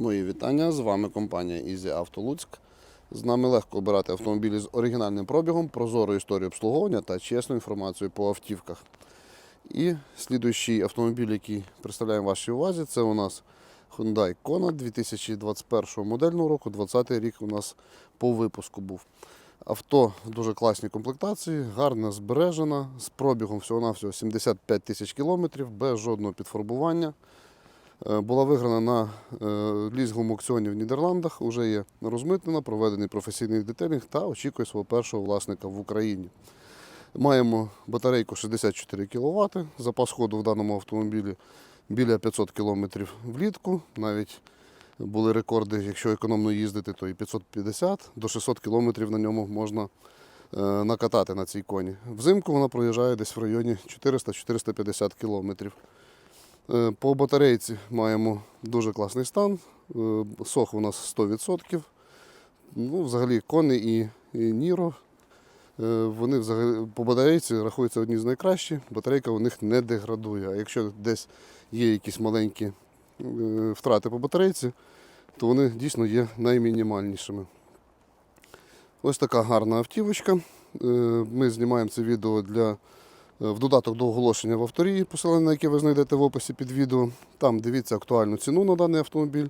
Мої вітання. З вами компанія Easy Auto Луцьк. З нами легко обирати автомобілі з оригінальним пробігом, прозорою історією обслуговування та чесну інформацію по автівках. І слідуючий автомобіль, який представляємо вашій увазі, це у нас Hyundai Kona 2021 модельного року. 20 рік у нас по випуску був. Авто в дуже класній комплектації, гарно збережена, з пробігом всього-навсього 75 тисяч кілометрів, без жодного підфарбування. Е, Була виграна на е, лізговому аукціоні в Нідерландах, вже є розмитнена, проведений професійний детелінг та очікує свого першого власника в Україні. Маємо батарейку 64 кВт, запас ходу в даному автомобілі біля 500 км влітку. Навіть були рекорди, якщо економно їздити, то і 550 до 600 км на ньому можна е, накатати на цій коні. Взимку вона проїжджає десь в районі 400-450 км. Е, По батарейці маємо дуже класний стан. Е, Сох у нас 100%. Ну, взагалі кони і, Ніро. е, Вони взагалі по батарейці рахуються одні з найкращих. Батарейка у них не деградує. А якщо десь є якісь маленькі втрати по батарейці, то вони дійсно є наймінімальнішими. Ось така гарна автівочка. Ми знімаємо це відео для в додаток до оголошення в авторії, посилання на яке ви знайдете в описі під відео. Там дивіться актуальну ціну на даний автомобіль,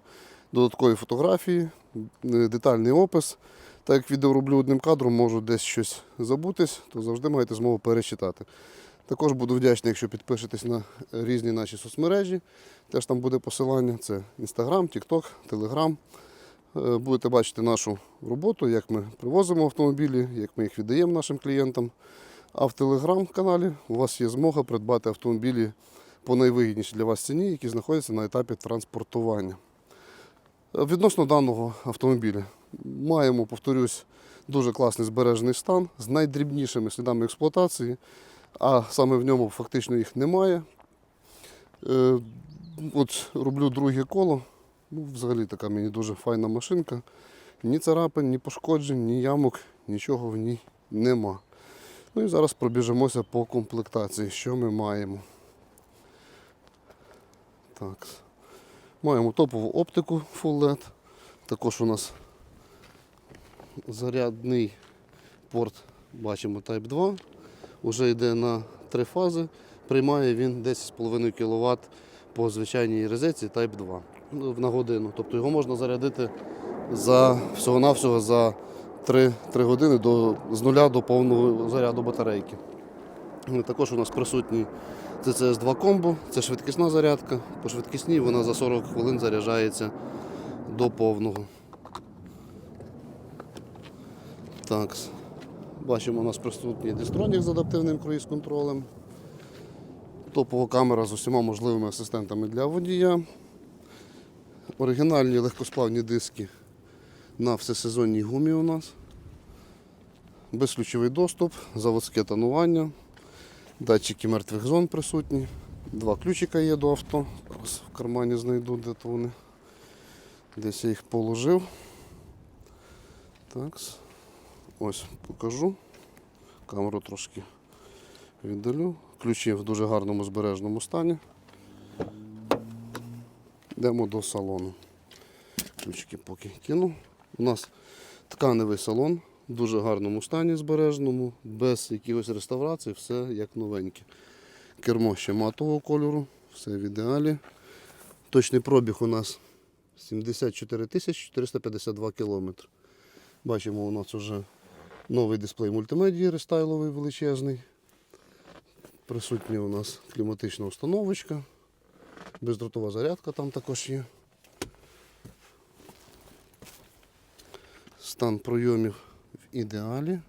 додаткові фотографії, е, детальний опис. Так як відео роблю одним кадром, можу десь щось забутись, то завжди маєте змогу перечитати. Також буду вдячний, якщо підпишетесь на різні наші соцмережі. Теж там буде посилання. Це Instagram, TikTok, Telegram. Е, Будете бачити нашу роботу, як ми привозимо автомобілі, як ми їх віддаємо нашим клієнтам. А в телеграм-каналі у вас є змога придбати автомобілі по найвигіднішій для вас ціні, які знаходяться на етапі транспортування. Е, Відносно даного автомобіля маємо, повторюсь, дуже класний збережений стан з найдрібнішими слідами експлуатації, а саме в ньому фактично їх немає. Е, От роблю друге коло. Ну, взагалі така мені дуже файна машинка. Ні царапин, ні пошкоджень, ні ямок, нічого в ній нема. Ну і зараз пробіжимося по комплектації, що ми маємо. Так. Маємо топову оптику Full LED. Також у нас зарядний порт, бачимо Type 2. Уже йде на три фази. Приймає він 10,5 кВт по звичайній розетці Type 2 ну, на годину. Тобто його можна зарядити за всього-навсього за 3, 3 години до, з нуля до повного заряду батарейки. Ну, Також у нас присутній CCS 2 комбо, це швидкісна зарядка. По швидкісній вона за 40 хвилин заряджається до повного. Так. Бачимо, у нас присутній дистронік з адаптивним круїз-контролем. Топова камера з усіма можливими асистентами для водія. Оригінальні легкосплавні диски на всесезонній гумі у нас. Безключовий доступ, заводське тонування, датчики мертвих зон присутні. Два ключика є до авто. Зараз в кармані знайду, де то вони. Десь я їх положив. Так. Ось покажу. Камеру трошки віддалю. Ключі в дуже гарному збережному стані. Йдемо до салону. Ключики поки кину. У нас тканевий салон в дуже гарному стані збереженому, без якихось реставрацій, все як новеньке. Кермо ще матового кольору, все в ідеалі. Точний пробіг у нас 74 452 кілометри. Бачимо, у нас вже новий дисплей мультимедії рестайловий величезний. Присутня у нас кліматична установочка. Бездротова зарядка там також є. Стан пройомів в ідеалі.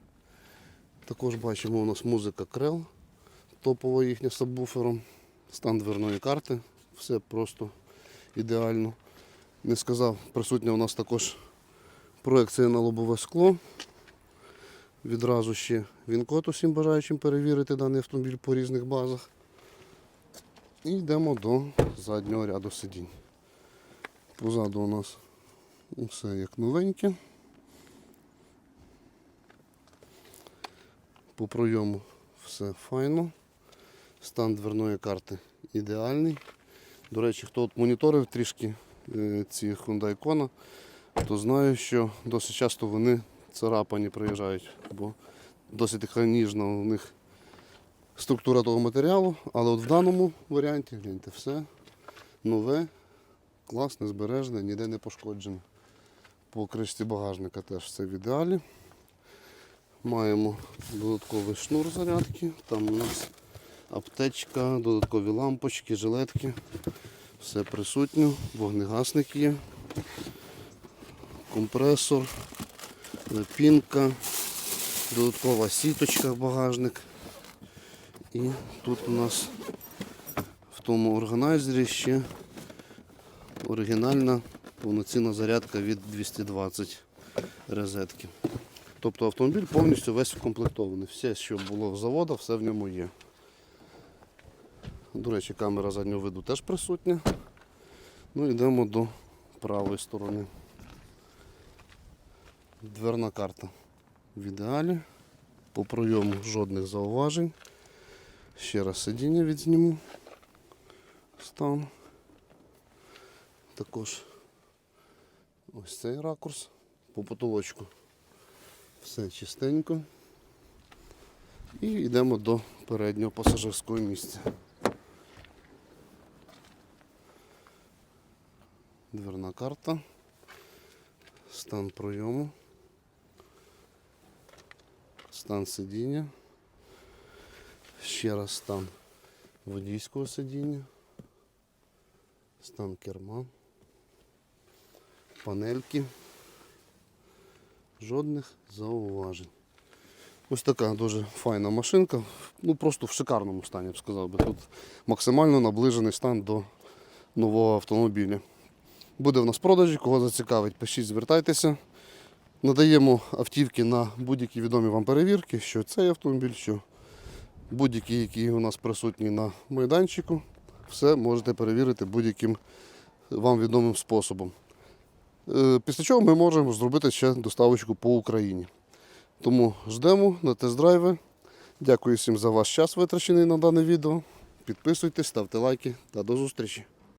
Також бачимо у нас музика Крел, топова їхня з сабвуфером, стан дверної карти, все просто ідеально. Не сказав, присутня у нас також проекція на лобове скло. Відразу ще він-код усім бажаючим перевірити даний автомобіль по різних базах. І йдемо до заднього ряду сидінь. Позаду у нас все як новеньке. По пройому все файно. Стан дверної карти ідеальний. До речі, хто от моніторив трішки е, ці Hyundai Kona, то знаю, що досить часто вони царапані приїжджають, бо досить ніжна у них структура того матеріалу. Але от в даному варіанті, гляньте, все нове, класне, збережне, ніде не пошкоджене. По кришці багажника теж все в ідеалі. Маємо додатковий шнур зарядки. Там у нас аптечка, додаткові лампочки, жилетки. Все присутньо, вогнегасник є, компресор, пінка, додаткова сіточка багажник. І тут у нас в тому органайзері ще оригінальна повноцінна зарядка від 220 розетки. Тобто автомобіль повністю весь укомплектований. Все, що було в завода, все в ньому є. До речі, камера заднього виду теж присутня. Ну, йдемо до правої сторони. Дверна карта в ідеалі. По пройому жодних зауважень. Ще раз сидіння відзніму. Стан. Також ось цей ракурс по потолочку. Все чистенько. І йдемо до переднього пасажирського місця. Дверна карта. Стан пройому. Стан сидіння. Ще раз стан водійського сидіння. Стан керма. Панельки. Жодних зауважень. Ось така дуже файна машинка. Ну просто в шикарному стані, я б сказав би. Тут максимально наближений стан до нового автомобіля. Буде в нас продажі, кого зацікавить, пишіть, звертайтеся. Надаємо автівки на будь-які відомі вам перевірки, що цей автомобіль, що будь-які, які у нас присутні на майданчику, все можете перевірити будь-яким вам відомим способом. Е, Після чого ми можемо зробити ще доставочку по Україні. Тому ждемо на тест-драйви. Дякую всім за ваш час витрачений на дане відео. Підписуйтесь, ставте лайки та до зустрічі.